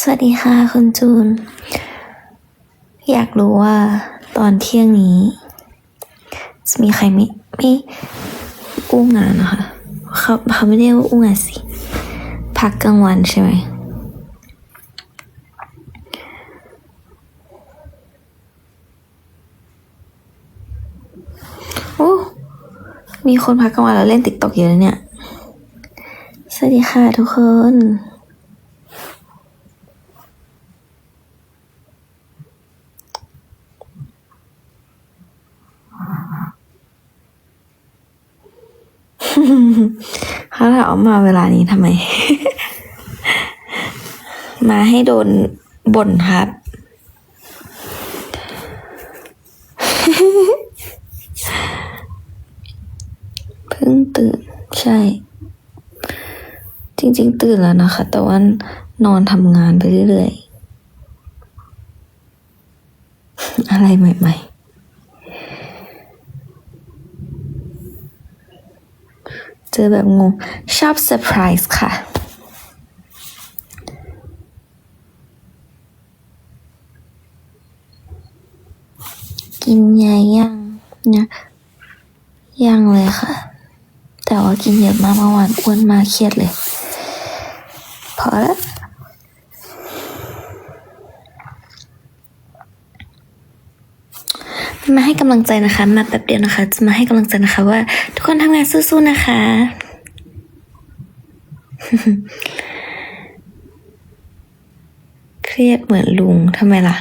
สวัสดีค่ะคุณจูน อยากรู้ว่าตอนเที่ยงนี้ จะมีใครไม่ไม่อู้งานนะคะเขาเขาไม่ได้ว่าอู้งานสิ พักกลางวันใช่ไหมโอ้มีคนพักกลางวันแล้วเล่นติ๊กต็อกเยอะนะเนี่ย สวัสดีค่ะทุกคน เขาถามว่ามาเวลานี้ทำไม มาให้โดนบ่นครับ เพิ่งตื่น ใช่ จริง ๆ ตื่นแล้วนะคะ แต่ว่านอนทำงานไปเรื่อยๆ อะไรใหม่ ๆ เจอแบบงง ชอบเซอร์ไพรส์ค่ะ กินยาย่างนะยย่างเลยค่ะ แต่ว่ากินเยอะมากเมื่อวานอ้วนมากเครียดเลย พอแล้ว มาให้กำลังใจนะคะ มาแป๊บเดียวนะคะ จะมาให้กำลังใจนะคะ ว่า ทุกคนทำงานสู้ๆนะคะ เครียดเหมือนลุงทำไมล่ะ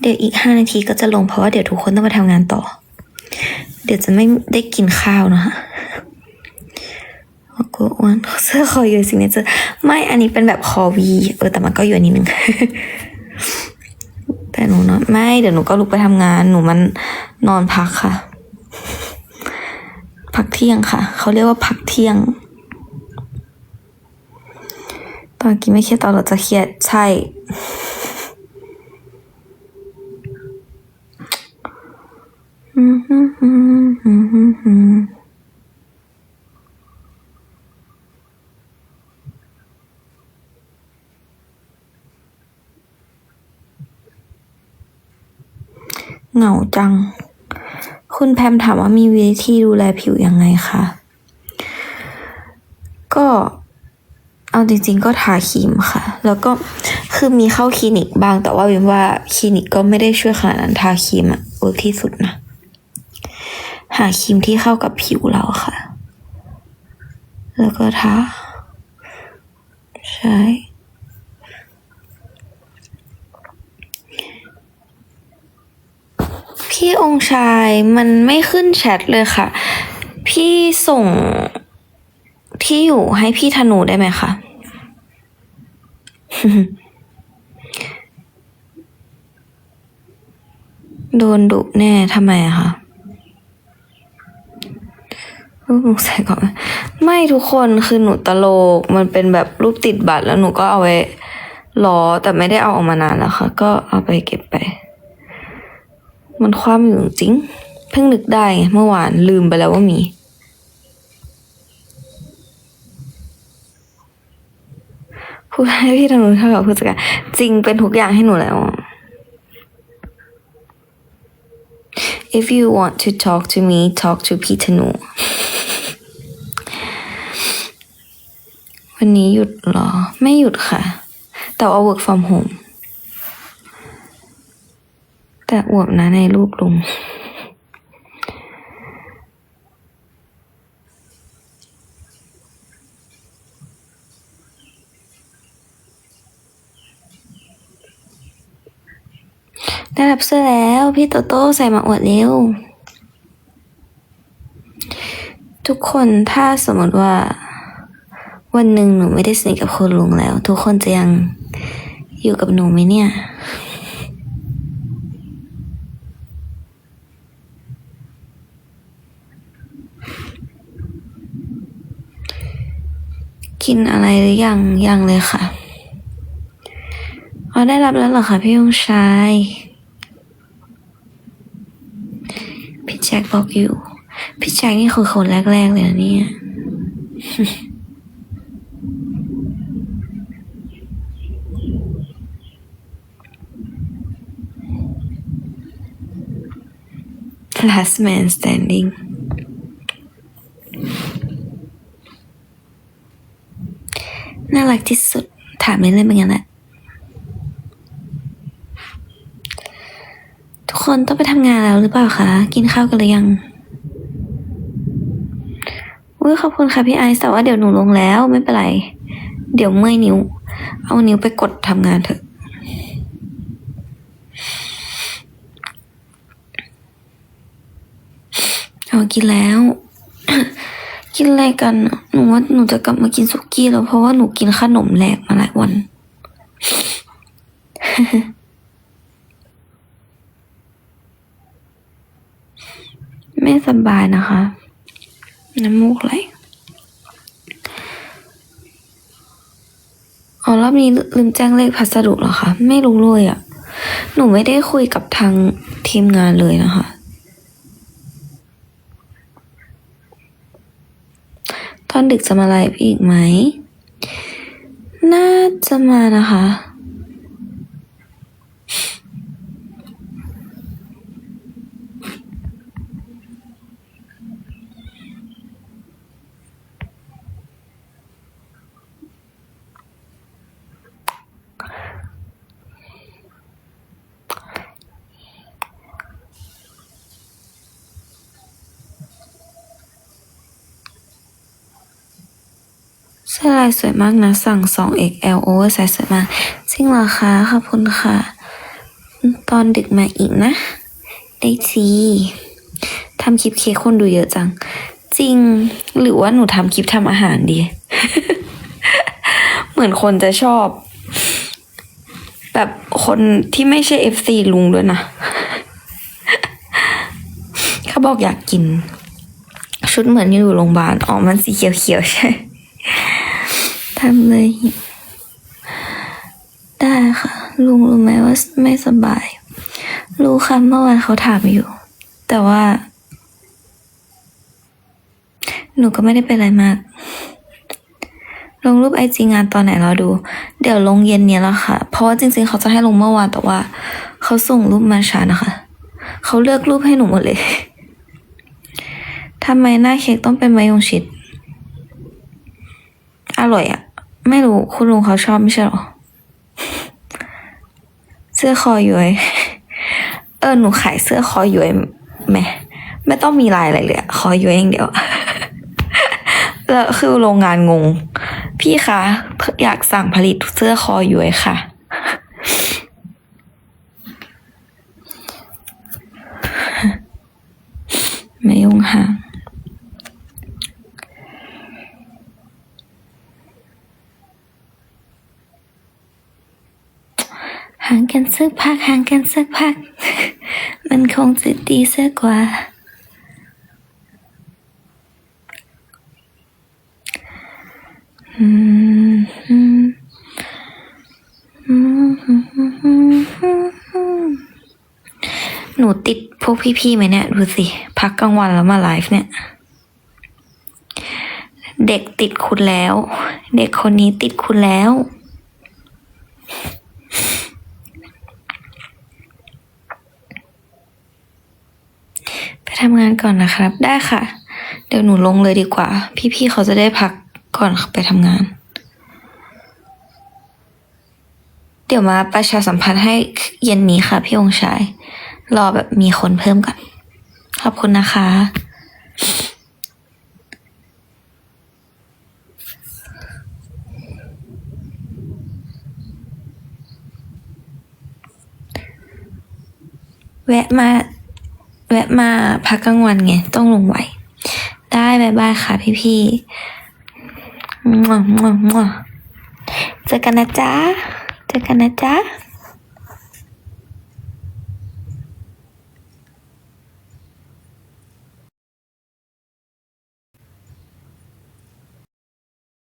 เดี๋ยวอีกห้านาทีก็จะลงเพราะว่าเดี๋ยวทุกคนต้องไปทำงานต่อ เดี๋ยวจะไม่ได้กินข้าวนะคะ โอ้โหอ้วนเสื้อคอยู่สิเนี่ยจะไม่อันนี้เป็นแบบคอวีเออแต่มันก็อยู่นิดนึงแต่หนูนอนไม่เดี๋ยวหนูก็ลุกไปทำงาน หนูมันนอนพักค่ะ พักเที่ยงค่ะ เขาเรียกว่าพักเที่ยง ตอนกินไม่เครียดตอนเราจะเครียดใช่ เหงาจัง คุณแพมถามว่ามีวิธีดูแลผิวยังไงคะ ก็เอาจริง ๆ ก็ทาครีมค่ะ แล้วก็คือมีเข้าคลินิกบ้าง แต่ว่าวิมว่าคลินิกก็ไม่ได้ช่วยขนาดนั้นทาครีมอะเวิร์กที่สุดนะ หาครีมที่เข้ากับผิวเราค่ะ แล้วก็ทาใช่ พี่องค์ชายมันไม่ขึ้นแชทเลยค่ะ พี่ส่งที่อยู่ให้พี่ธนูได้ไหมคะ โดนดุแน่ทำไมอะคะรูปหนูใส่ก่อนไม่ทุกคนคือหนูตลก มันเป็นแบบรูปติดบัตรแล้วหนูก็เอาไว้ล้อแต่ไม่ได้เอาออกมานานแล้วค่ะ ก็เอาไปเก็บไป มันคว่ำอยู่จริง เพิ่งนึกได้ไงเมื่อวานลืมไปแล้วว่ามี พูดให้พี่ธนูเท่ากับผู้จัดการจริงเป็นทุกอย่างให้หนูแล้ว If you want to talk to me talk to พี่ธนูวันนี้หยุดเหรอ ไม่หยุดค่ะ แต่ว่า work from home แต่อวบนะในรูปลุง ได้รับเสื้อแล้ว พี่โตโต้ใส่มาอวดเร็ว ทุกคนถ้าสมมติว่า วันหนึ่งหนูไม่ได้สนิทกับคุณลุงแล้ว ทุกคนจะยังอยู่กับหนูไหมเนี่ย กินอะไรหรือยังยังเลยค่ะอ๋อได้รับแล้วเหรอคะพี่ยงชายพี่แจ็คบอกอยู่ พี่แจ็คนี่คือคนแรก ๆ เลยนะเนี่ย last man standing น่า รักที่สุด ถามเล่นๆเป็นไงแหละ ทุกคนต้องไปทำงานแล้วหรือเปล่าคะ กินข้าวกันหรือยังอุ้ยขอบคุณค่ะพี่ไอซ์แต่ว่าเดี๋ยวหนูลงแล้วไม่เป็นไร เดี๋ยวเมื่อยนิ้ว เอานิ้วไปกดทำงานเถอะเอากินแล้ว กินอะไรกันอะ นูว่าหนูจะกลับมากินสุกี้แล้วเพราะว่าหนูกินขนมแหลกมาหลายวัน ไม่สบายนะคะ น้ำมูกไหลอ๋อรอบนี้ลืมแจ้งเลขพัสดุเหรอคะ ไม่รู้เลยอะ่ะ หนูไม่ได้คุยกับทางทีมงานเลยนะคะ ตอน ดึกจะมาไลฟ์อีกไหม น่าจะมานะคะ เสื้อลายสวยมากนะ สั่ง 2XL oversize สวยมากจริงเหรอคะขอบคุณค่ะ ตอนดึกมาอีกนะ ได้จีทำคลิปเค้กคนดูเยอะจัง จริง หรือว่าหนูทำคลิปทำอาหารดี เหมือนคนจะชอบ แบบคนที่ไม่ใช่ FC ลุงด้วยนะ เขาบอกอยากกิน ชุดเหมือนอยู่โรงพยาบาล อ๋อ มันสีเขียวๆใช่ ทำเลยได้ค่ะ ลุงรู้ไหมว่าไม่สบาย รู้ค่ะเมื่อวานเขาถามอยู่ แต่ว่า หนูก็ไม่ได้เป็นอะไรมาก ลงรูปไอจีงานตอนไหนเราดู เดี๋ยวลงเย็นเนี้ยแล้วค่ะ เพราะว่าจริง ๆ เขาจะให้ลงเมื่อวานแต่ว่า เขาส่งรูปมาช้านะคะ เขาเลือกรูปให้หนูหมดเลยทำไมหน้าเค้กต้องเป็นมะยงชิด อร่อยอะ ไม่รู้คุณลุงเขาชอบไม่ใช่หรอ เสื้อคอย้วยเออหนูขายเสื้อคอย้วยแหมไม่ต้องมีลายอะไรเลยคอย้วยอย่างเดียวแล้วคือโรงงานงง พี่คะอยากสั่งผลิตเสื้อคอย้วยค่ะ ไม่ยุ่งห่าง ห่าง กันสักพักห่างกันสักพัก มันคงจะดีสักกว่า อืมอืมอืมอืมอืมอืมหนูติดพวกพี่ๆไหมเนี่ย ดูสิ พักกลางวันแล้วมาไลฟ์เนี่ย เด็กติดคุณแล้ว เด็กคนนี้ติดคุณแล้ว ไป ทำงานก่อนนะครับ ได้ค่ะ เดี๋ยวหนูลงเลยดีกว่า พี่ๆเขาจะได้พักก่อนไปทำงาน เดี๋ยวมาประชาสัมพันธ์ให้เย็นนี้ค่ะ พี่องชาย รอแบบมีคนเพิ่มก่อน ขอบคุณนะคะ แวะมา แวะมาพักกลางวันไง ต้องลงไหว ได้บายบายค่ะพี่พี่ๆมั่วมั่วมั่วเจอกันนะจ๊ะ เจอกันนะจ๊ะ